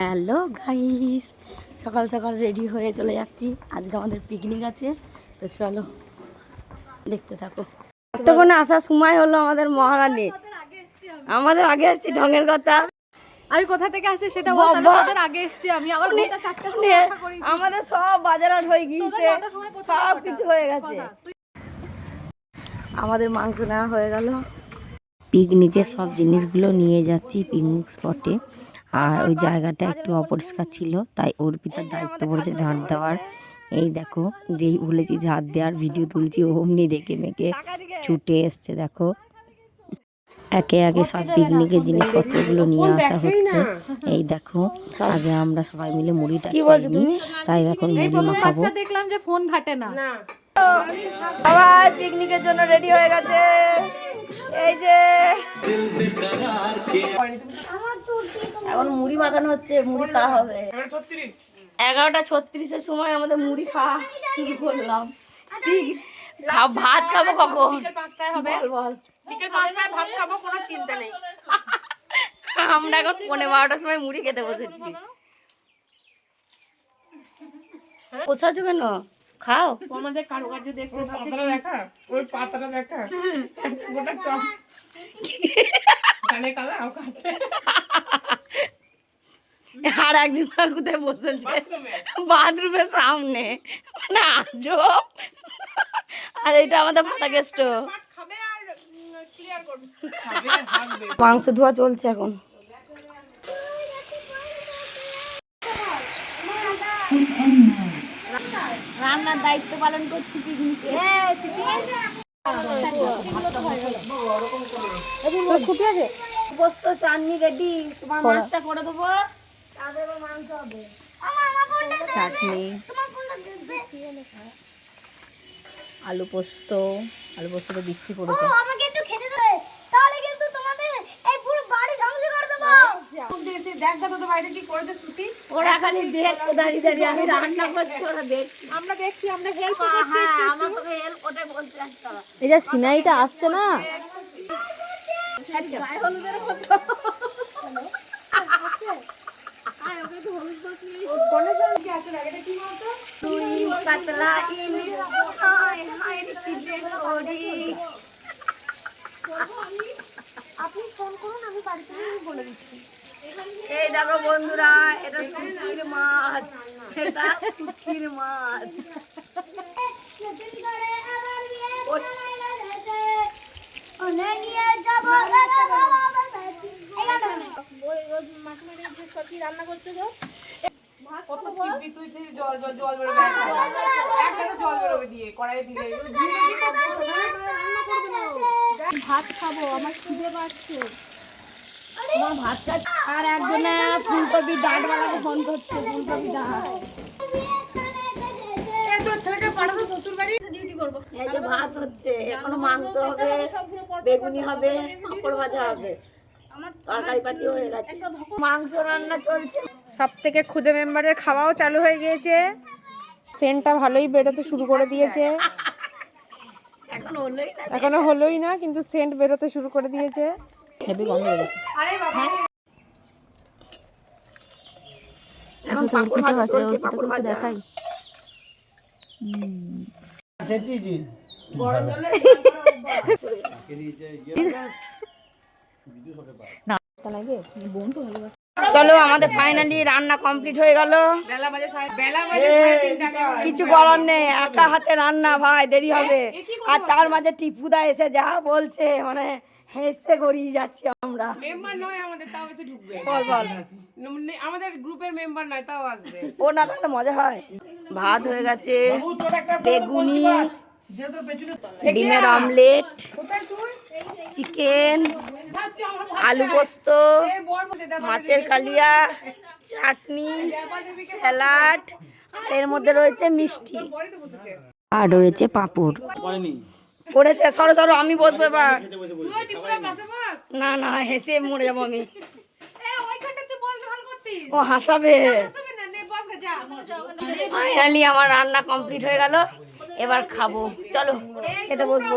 Hello guys সকাল সকাল ready হয়ে চলে যাচ্ছি। আজকে আমাদের পিকনিক আছে তো চলো দেখতে থাকো। এতক্ষণে আসার সময় হলো আমাদের মহারানী। আমাদের আগে আসছি ঢঙের কথা। আমি কোথা থেকে আসি সেটা তোদের আগে এসেছি আমি। আবার ভোরটা চারটার সময় নে, দেখা করেছি। আমাদের সব বাজারাট হয়ে গিয়েছে। সব কিছু হয়ে গেছে। আমাদের মাংস নেওয়া হয়ে গেল। পিকনিকের সব জিনিসগুলো নিয়ে যাচ্ছি পিকনিক স্পটে আর ওই জায়গাটা একটু অপরিষ্কার ছিল তাই অর্পিতার দায়িত্ব পড়েছে ঝাঁট দেওয়ার। এই দেখো যেই বলেছি ঝাঁট দেওয়ার ভিডিও তুলছি অমনি রেখে মেখে ছুটে এসছে দেখো। একে একে সব পিকনিকের জিনিসপত্রগুলো নিয়ে আসা হচ্ছে। এই দেখো আগে আমরা সবাই মিলে মুড়িটা খাইনি তাই এখন মুড়ি মাখাবো। দেখলাম যে ফোন ঘাটে না। সবাই পিকনিকের জন্য রেডি হয়ে গেছে। এই যে। এখন মুড়ি মাখানো হচ্ছে মুড়ি খাওয়া হবে। এগারোটা ছত্রিশের সময় আমাদের মুড়ি খাওয়া শুরু করলাম। ভাত খাব কখন? পাঁচটায় হবে। বল বল। বিকেল পাঁচটায় ভাত খাব কোনো চিন্তা নেই। আমরা এখন পনেরো বারোটার সময় মুড়ি খেতে বসেছি। বসাচ্ছ কেন? খাও। আমাদের কারুকার্য দেখছে পাতাটা দেখা? ওই পাতাটা দেখা? গোটা চপ কানে কালা আও খাচ্ছে আর একজন কোথায় বসেছে। বাথরুমের সামনে। না আজব। আর এটা আমাদের ফাটা গেস্ট খাবে আর ক্লিয়ার করবে। খাবে আর হাঁকবে মাংস ধোয়া চলছে এখন। রান্নার দায়িত্ব পালন করছি পিকনিকে। আছে পোস্ত চাটনি রেডি তোমার মাছটা করে দেবো তারপরে মাংস হবে চাটনি আলু পোস্ত আলু পোস্ততে বৃষ্টি পড়েছে। আমাকে একটু খেতে দেবে তাহলে কিন্তু তোমাদের এই পুরো বাড়ি ধ্বংস করে দেবো। দেখ না তোদের বাইরে কি করেছে শ্রুতি ওরা খালি দেখতো দাঁড়িয়ে দাঁড়িয়ে আমি রান্না করছি ওরা দেখছি। আমরা দেখছি আমরা হেল্প হ্যাঁ আমার তোকে হেল্প এই যে সিনাইটা আসছে না? কাতলা ইলিশ হায় হায় কি যে করি আপনি ফোন করুন আমি বাড়িতে বলে দিচ্ছি। এই দেখো বন্ধুরা এটা শুটকির মাছ। এটা শুটকির মাছ। যাব কত তুই যে জল জল জল দিয়ে কড়াই দিয়ে ভাত খাব আমার খিদে পাচ্ছে তোমার ভাত আর একজনে ফুলকপি ডাঁট বানাতে ফোন করছে ফুলকপি ডাঁট ছেলেকে পাঠাবো শ্বশুর বাড়ি করব? এই যে ভাত হচ্ছে এখনও মাংস হবে বেগুনি হবে পাঁপড় ভাজা হবে। তরকারি পাতি হয়ে গেছে। মাংস রান্না চলছে। সব থেকে ক্ষুদে মেম্বারের খাওয়াও চালু হয়ে গিয়েছে। সেন্টটা ভালোই বেরোতে শুরু করে দিয়েছে। এখন হলোই না। এখনও হলোই না কিন্তু সেন্ট বেরোতে শুরু করে দিয়েছে। হেভি গন্ধ বেরোছে এখন পাঁপড় ভাজা চলছে চলো আমাদের ফাইনালি রান্না কমপ্লিট হয়ে গেল। কিছু করার নেই একা হাতে রান্না ভাই দেরি হবে। আর তার মাঝে টিপুদা এসে যা বলছে মানে হেসে গড়িয়ে যাচ্ছি আমরা। মেম্বার নয় আমাদের তাও এসে ঢুকবে। বল বল। আমাদের গ্রুপের মেম্বার নয় তাও আসবে। ও না তাহলে মজা হয়। ভাত হয়ে গেছে বেগুনি ডিমের অমলেট চিকেন আলু পোস্ত মাছের কালিয়া চাটনি স্যালাড আর এর মধ্যে রয়েছে মিষ্টি। আর রয়েছে পাঁপড়। করেছে সরো সরো আমি বসবো এবার। না না হেসে মরে যাব আমি। ও হাসাবে? ফাইনালি আমার রান্না কমপ্লিট হয়ে গেল। এবার খাব। চলো, খেতে বসবো।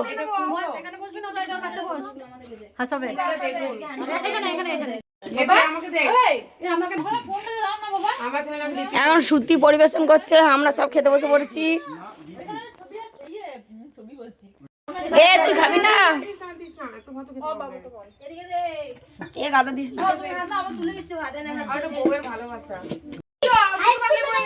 এখন শ্রুতি পরিবেশন করছে, আমরা সব খেতে বসে পড়েছি। এ, তুই খাবি না?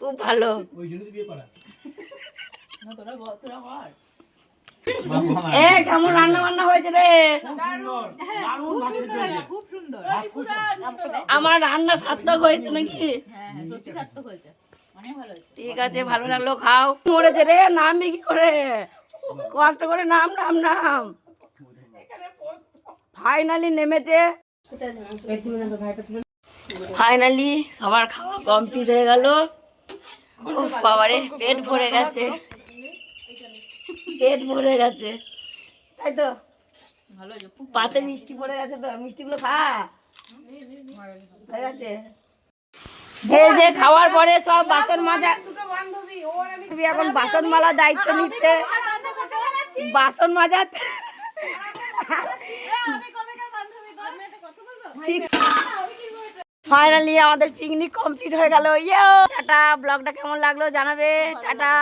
খুব ভালো। এ, কেমন রান্না বান্না হয়েছে রে। আমার রান্না সার্থক হয়েছে নাকি? ঠিক আছে, ভালো লাগল, খাও। মরেছে রে, নামবি কি করে? কষ্ট করে নাম নাম নাম। ফাইনালি নেমেছে। ফাইনালি সবার খাওয়া কমপ্লিট হয়ে গেল। ও বাবারে পেট ভরে গেছে। পেট ভরে গেছে। তাই তো? পাতে মিষ্টি পড়ে গেছে তো মিষ্টিগুলো খা। গেছে? এই খাওয়ার পরে সব বাসন মাজা। তুমি এখন বাসন মালা দায়িত্ব নিতে। বাসন মাজাতে ফাইনালি আমাদের পিকনিক কমপ্লিট হয়ে গেল। ইয়ে টাটা ব্লগটা কেমন লাগল জানাবে? টাটা